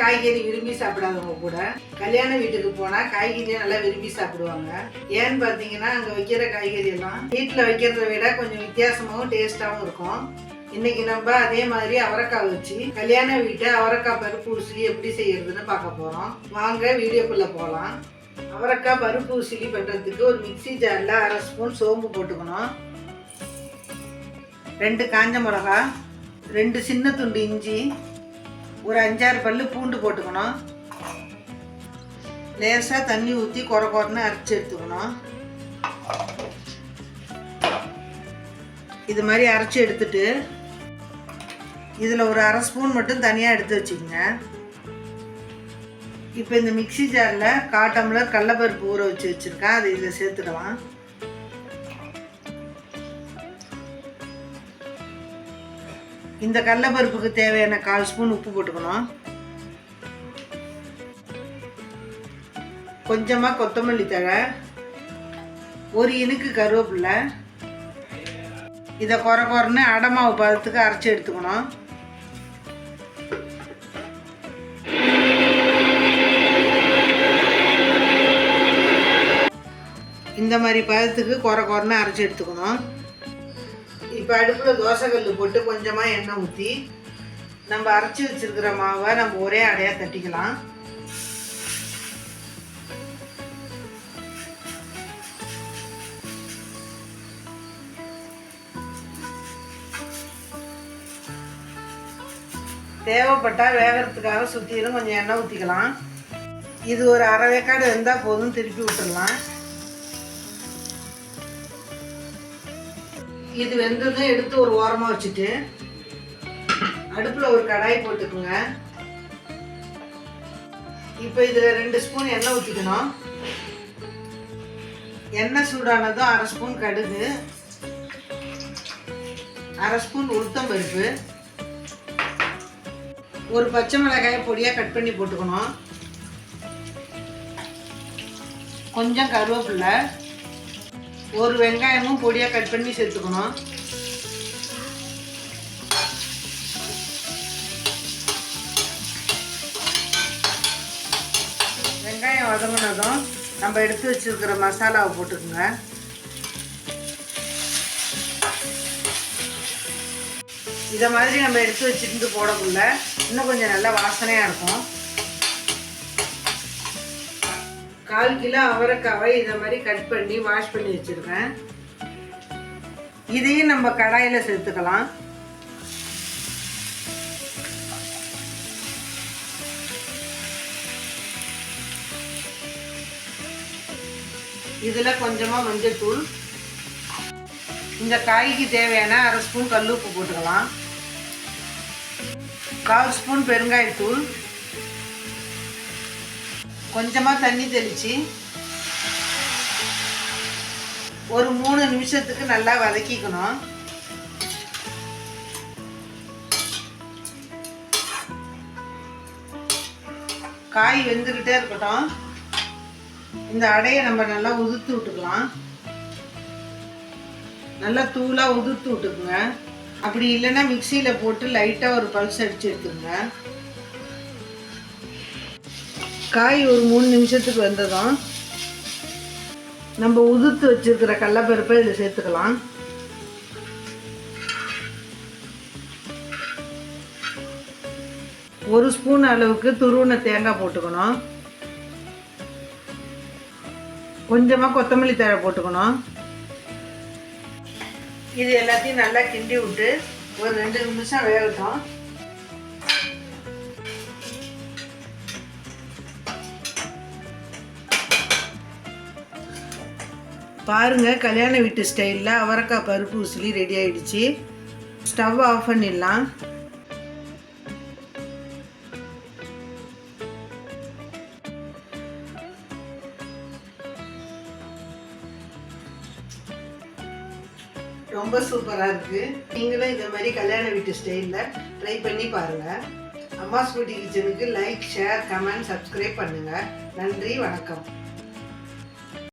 காய்கறி விரும்பி சாப்பிடாதவங்க கூட கல்யாண வீட்டுக்கு போனால் காய்கறியை நல்லா விரும்பி சாப்பிடுவாங்க. ஏன்னு பார்த்தீங்கன்னா அங்கே வைக்கிற காய்கறி எல்லாம் வீட்டில் வைக்கிறத விட கொஞ்சம் வித்தியாசமாகவும் டேஸ்ட்டாகவும் இருக்கும். இன்னைக்கு நம்ம அதே மாதிரி அவரைக்காய் வச்சு கல்யாண வீட்டை அவரைக்காய் பருப்பு உசிலி எப்படி செய்யறதுன்னு பார்க்க போகிறோம் வாங்க வீடியோக்குள்ளே போகலாம் அவரைக்காய் பருப்பு உசிலி பண்ணுறதுக்கு ஒரு மிக்சி ஜார்ல அரை ஸ்பூன் சோம்பு போட்டுக்கணும். ரெண்டு காஞ்ச மிளகா ரெண்டு சின்ன துண்டு இஞ்சி ஒரு அஞ்சாறு பல்லு பூண்டு போட்டுக்கணும். லேசாக தண்ணி ஊற்றி குறை குறைன்னு அரைச்சி எடுத்துக்கணும். இது மாதிரி அரைச்சி எடுத்துட்டு இதில் ஒரு அரை ஸ்பூன் மட்டும் தனியாக எடுத்து வச்சுக்கோங்க. இப்போ இந்த மிக்ஸி ஜாரில் கால் கடலப்பருப்பு ஊற வச்சு வச்சுருக்கேன். அதை இதில் சேர்த்துக்கலாம் இந்த கடலப்பருப்புக்கு தேவையான கால் ஸ்பூன் உப்பு போட்டுக்கணும். கொஞ்சமாக கொத்தமல்லி தழை ஒரு இனுக்கு கருவேப்பில்லை இதை குறை குறைன்னு அடமாவு பதத்துக்கு அரைச்சி எடுத்துக்கணும். இந்த மாதிரி பதத்துக்கு குறை குறைன்னு அரைச்சி எடுத்துக்கணும். இப்போ அடுப்பில் தோசைக்கல் போட்டு கொஞ்சமாக எண்ணெய் ஊற்றி நம்ம அரைச்சி வச்சிருக்கிற மாவை நம்ம ஒரே அடையாக தட்டிக்கலாம். தேவைப்பட்டால் வேகிறதுக்காக சுற்றிலும் கொஞ்சம் எண்ணெய் ஊற்றிக்கலாம் இது ஒரு அரை வேக்காடு இருந்தால் போதும் திருப்பி விட்டுடலாம். இது வெந்ததும் எடுத்து ஒரு ஓரமாக வச்சுட்டு அடுப்பில் ஒரு கடாய் போட்டுக்குங்க. இப்போ இதில் ரெண்டு ஸ்பூன் எண்ணெய் ஊற்றிக்கணும் எண்ணெய் சூடானதும் அரை ஸ்பூன் கடுகு அரை ஸ்பூன் உளுத்தம் பருப்பு ஒரு பச்சை மிளகாயை பொடியாக கட் பண்ணி போட்டுக்கணும். கொஞ்சம் கருவேப்பில்லை ஒரு வெங்காயமும் பொடியாக கட் பண்ணி சேர்த்துக்கணும். வெங்காயம் வதங்கினதும் நம்ம எடுத்து வச்சிருக்கிற மசாலாவை போட்டுக்கோங்க. இதை மாதிரி நம்ம எடுத்து வச்சுருந்து போடக்குள்ள இன்னும் கொஞ்சம் நல்லா வாசனையாக இருக்கும். கால் கிலோ அவரைக்காவை இதை மாதிரி கட் பண்ணி வாஷ் பண்ணி வச்சுருக்கேன் இதையும் நம்ம கடாயில் சேர்த்துக்கலாம். இதில் கொஞ்சமாக மஞ்சள்தூள் இந்த காய்க்கு தேவையான அரை ஸ்பூன் கல்லுப்பு போட்டுக்கலாம். கால் ஸ்பூன் பெருங்காயத்தூள். கொஞ்சமாக தண்ணி தெளித்து ஒரு மூணு நிமிஷத்துக்கு நல்லா வதக்கிக்கணும். காய் வெந்துக்கிட்டே இருக்கட்டும். இந்த அடையை நம்ம நல்லா உதுத்து விட்டுக்கலாம். நல்லா தூளாக உதுத்து விட்டுக்குங்க. அப்படி இல்லைன்னா மிக்சியில் போட்டு லைட்டாக ஒரு பல்ஸ் அடித்து எடுத்துருங்க காய் ஒரு மூணு நிமிஷத்துக்கு வந்ததும் நம்ம உதுத்து வச்சிருக்கிற கடலப்பருப்பை இதில் சேர்த்துக்கலாம். ஒரு ஸ்பூன் அளவுக்கு துருவின தேங்காய் போட்டுக்கணும். கொஞ்சமாக கொத்தமல்லி தழை போட்டுக்கணும். இது எல்லாத்தையும் நல்லா கிண்டி விட்டு ஒரு ரெண்டு நிமிஷம் வேகட்டும். பாருங்க கல்யாண வீட்டு ஸ்டைலில் அவரைக்காய் பருப்பு உசிலி ரெடி ஆயிடுச்சு. ஸ்டவ் ஆஃப் பண்ணிடலாம். ரொம்ப சூப்பராக இருக்குது நீங்களும் இந்த மாதிரி கல்யாண வீட்டு ஸ்டைலில் ட்ரை பண்ணி பாருங்கள் அம்மா ஸ்வீட்டி கிச்சனுக்கு லைக் ஷேர் கமெண்ட் சப்ஸ்கிரைப் பண்ணுங்கள் நன்றி வணக்கம்.